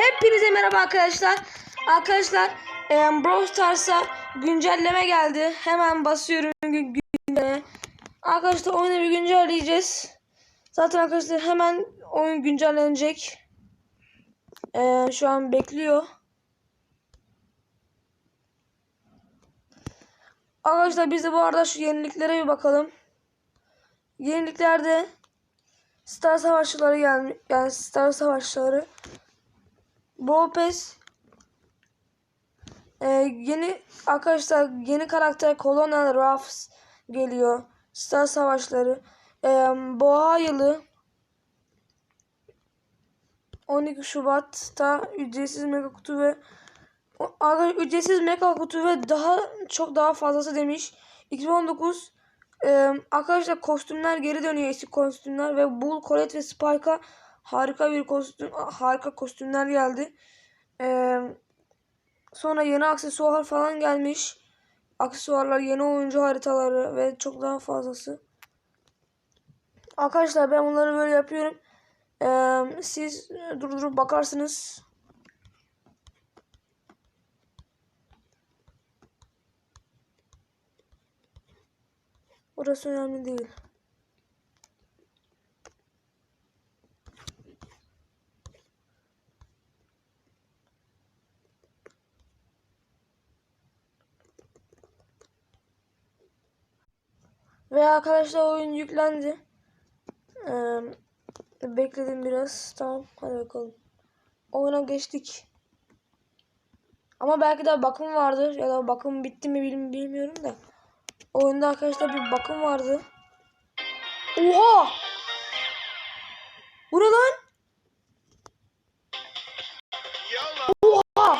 Hepinize merhaba arkadaşlar. Arkadaşlar e, Brawl Stars'a güncelleme geldi. Hemen basıyorum gü- güncelleme. Arkadaşlar oyunu bir güncelleyeceğiz. Zaten arkadaşlar hemen oyun güncellenecek. E, şu an bekliyor. Arkadaşlar biz de bu arada şu yeniliklere bir bakalım. Yeniliklerde Star Savaşçıları gelmiş. Yani Star Savaşçıları. Pass ee, yeni arkadaşlar yeni karakter Colonel Ruffs geliyor. Star Savaşları. Ee, Boğa yılı 12 Şubat'ta ücretsiz mega kutu ve ücretsiz mega kutu ve daha çok daha fazlası demiş. 2019 ee, arkadaşlar kostümler geri dönüyor eski kostümler ve Bull, Colette ve Spike'a harika bir kostüm harika kostümler geldi. Ee, sonra yeni aksesuar falan gelmiş. Aksesuarlar, yeni oyuncu haritaları ve çok daha fazlası. Arkadaşlar ben bunları böyle yapıyorum. Ee, siz durdurup bakarsınız. Orası önemli değil. Ve arkadaşlar oyun yüklendi. Ee, bekledim biraz. Tamam hadi bakalım. Oyuna geçtik. Ama belki de bakım vardır ya da bakım bitti mi bil- bilmiyorum da. Oyunda arkadaşlar bir bakım vardı. Oha! Bu? Oha!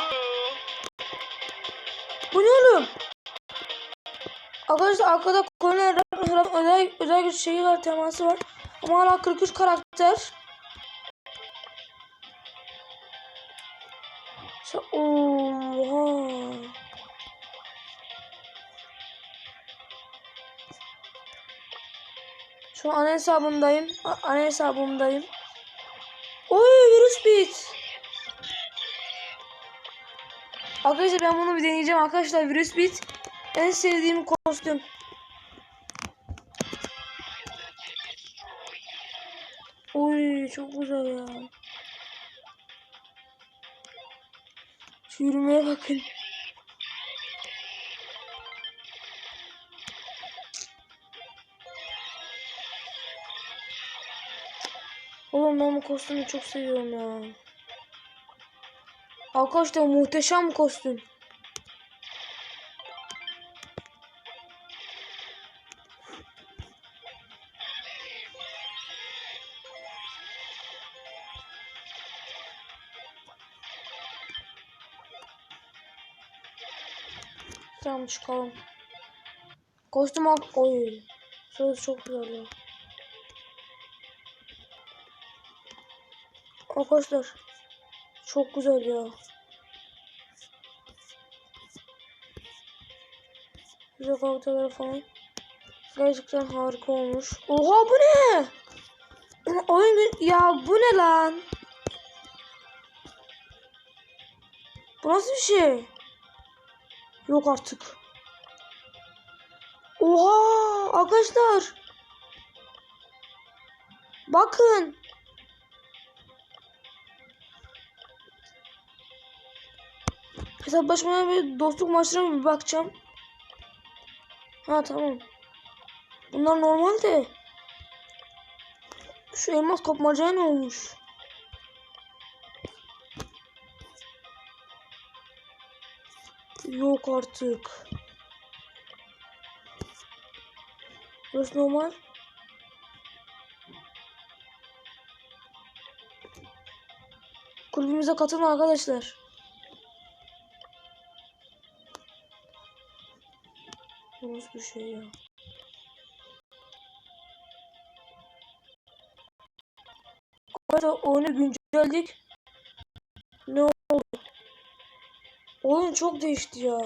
Bu ne oğlum? Arkadaşlar arkada Colonel Ruff'ın özel, özel güç şeyi var, teması var. Ama hala 43 karakter. Oha! Şu an ana hesabındayım. A- Ana hesabımdayım. Oy virüs bit. Arkadaşlar ben bunu bir deneyeceğim arkadaşlar. Virüs bit. En sevdiğim kostüm. Çok güzel ya. Şu yürümeye bakın. Oğlum ben bu kostümü çok seviyorum ya. Arkadaşlar muhteşem kostüm. Tamam çıkalım. Kostüm al. Oy. Söz çok güzel ya. Arkadaşlar. Çok güzel ya. Güzel karakterler falan. Gerçekten harika olmuş. Oha bu ne? Oyun. Ya bu ne lan? Bu nasıl bir şey? Yok artık. Oha arkadaşlar. Bakın. Hesaplaşmaya ve dostluk maçlarına bir bakacağım. Ha tamam. Bunlar normal de. Şu elmas kopmacaya ne olmuş? Yok artık. Burası normal. Kulübümüze katılın arkadaşlar. Nasıl bir şey ya? Arkadaşlar oyunu güncelledik. Ne oldu? Oyun çok değişti ya.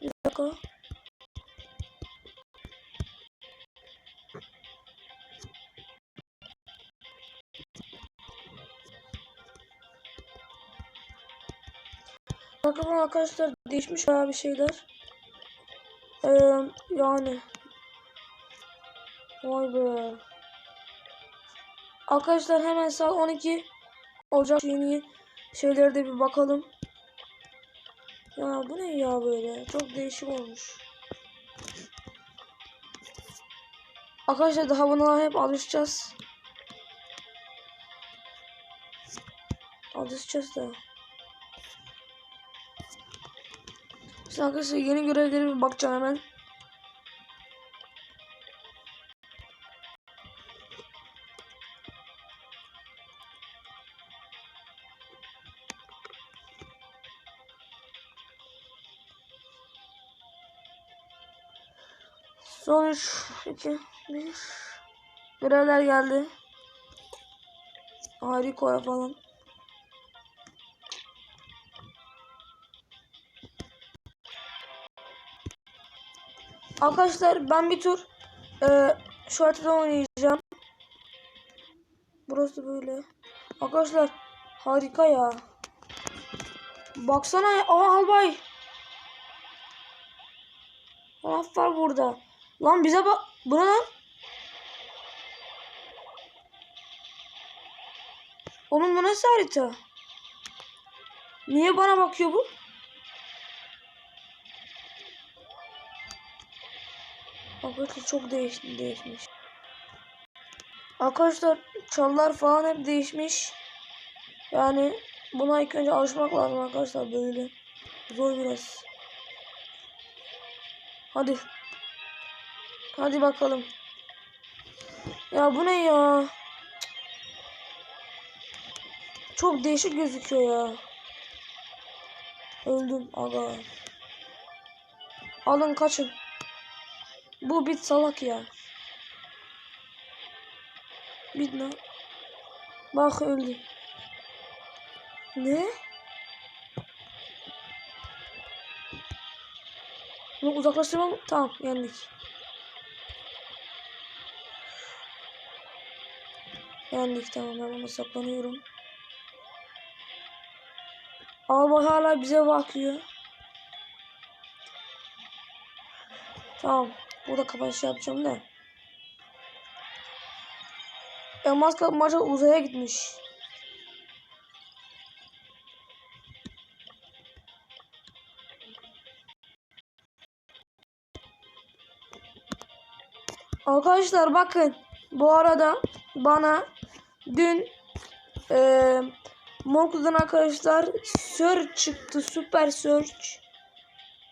Bir dakika. Bakalım arkadaşlar değişmiş bayağı bir şeyler. Ee, yani. Vay be. Arkadaşlar hemen saat 12 olacak yeni şeylere de bir bakalım. Ya bu ne ya böyle? Çok değişik olmuş. Arkadaşlar daha buna hep alışacağız. Alışacağız da. Şimdi arkadaşlar yeni görevlere bir bakacağım hemen. Son 3, 2, 1. Görevler geldi. Harika falan. Arkadaşlar ben bir tur e, şu haritada oynayacağım. Burası böyle. Arkadaşlar harika ya. Baksana ya. Aa albay. Laf var burada. Lan bize bak. Bu lan? Oğlum bu nasıl harita? Niye bana bakıyor bu? Arkadaşlar çok değiş değişmiş. Arkadaşlar çallar falan hep değişmiş. Yani buna ilk önce alışmak lazım arkadaşlar böyle. Zor biraz. Hadi. Hadi bakalım. Ya bu ne ya? Çok değişik gözüküyor ya. Öldüm aga. Alın kaçın. Bu bit salak ya. Bit ne? Bak öldü. Ne? Bunu uzaklaştırmam. Tamam yendik. Yendik tamam ben ona saklanıyorum. Ama hala bize bakıyor. Tamam. Burada kapanış yapacağım da. Elmas kapmaca uzaya gitmiş. Arkadaşlar bakın. Bu arada bana dün eee Morku'dan arkadaşlar search çıktı. Süper search.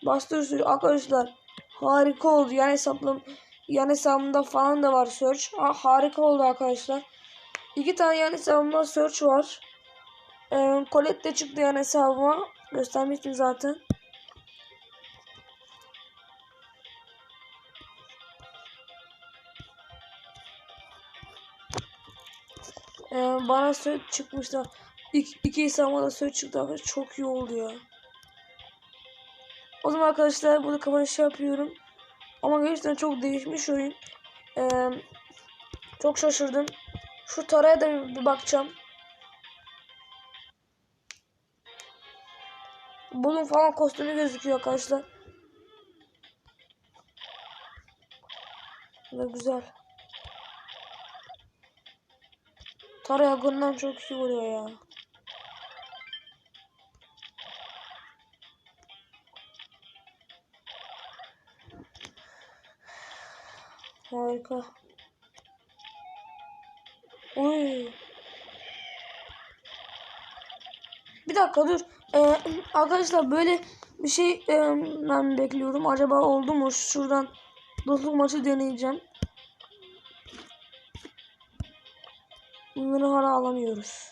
Bastırıyorsunuz arkadaşlar. Harika oldu. Yani hesaplam yan hesabımda falan da var search. Ha, harika oldu arkadaşlar. İki tane yan hesabımda search var. Ee, çıktı yan hesabıma. Göstermiştim zaten. Ee, bana search çıkmıştı. İki, iki hesabıma da search çıktı. Çok iyi oldu ya. O zaman arkadaşlar burada kapanış yapıyorum. Ama gerçekten çok değişmiş oyun. Ee, çok şaşırdım. Şu taraya da bir, bakacağım. Bunun falan kostümü gözüküyor arkadaşlar. Ve güzel. Tara yakından çok iyi vuruyor ya. Harika. Oy. Bir dakika dur. Ee, arkadaşlar böyle bir şey e, ben bekliyorum. Acaba oldu mu? Şuradan dostluk maçı deneyeceğim. Bunları hala alamıyoruz.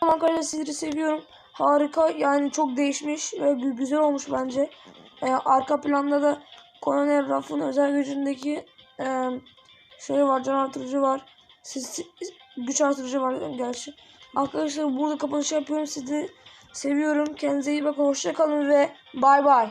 Arkadaşlar sizleri seviyorum. Harika yani çok değişmiş ve gü- güzel olmuş bence. Ee, arka planda da Colonel Ruff'ın özel gücündeki e, şey var, can artırıcı var. Siz, güç artırıcı var gerçi. Arkadaşlar burada kapanış yapıyorum. Sizi Seviyorum. Kendinize iyi bakın. Hoşça kalın ve bay bay.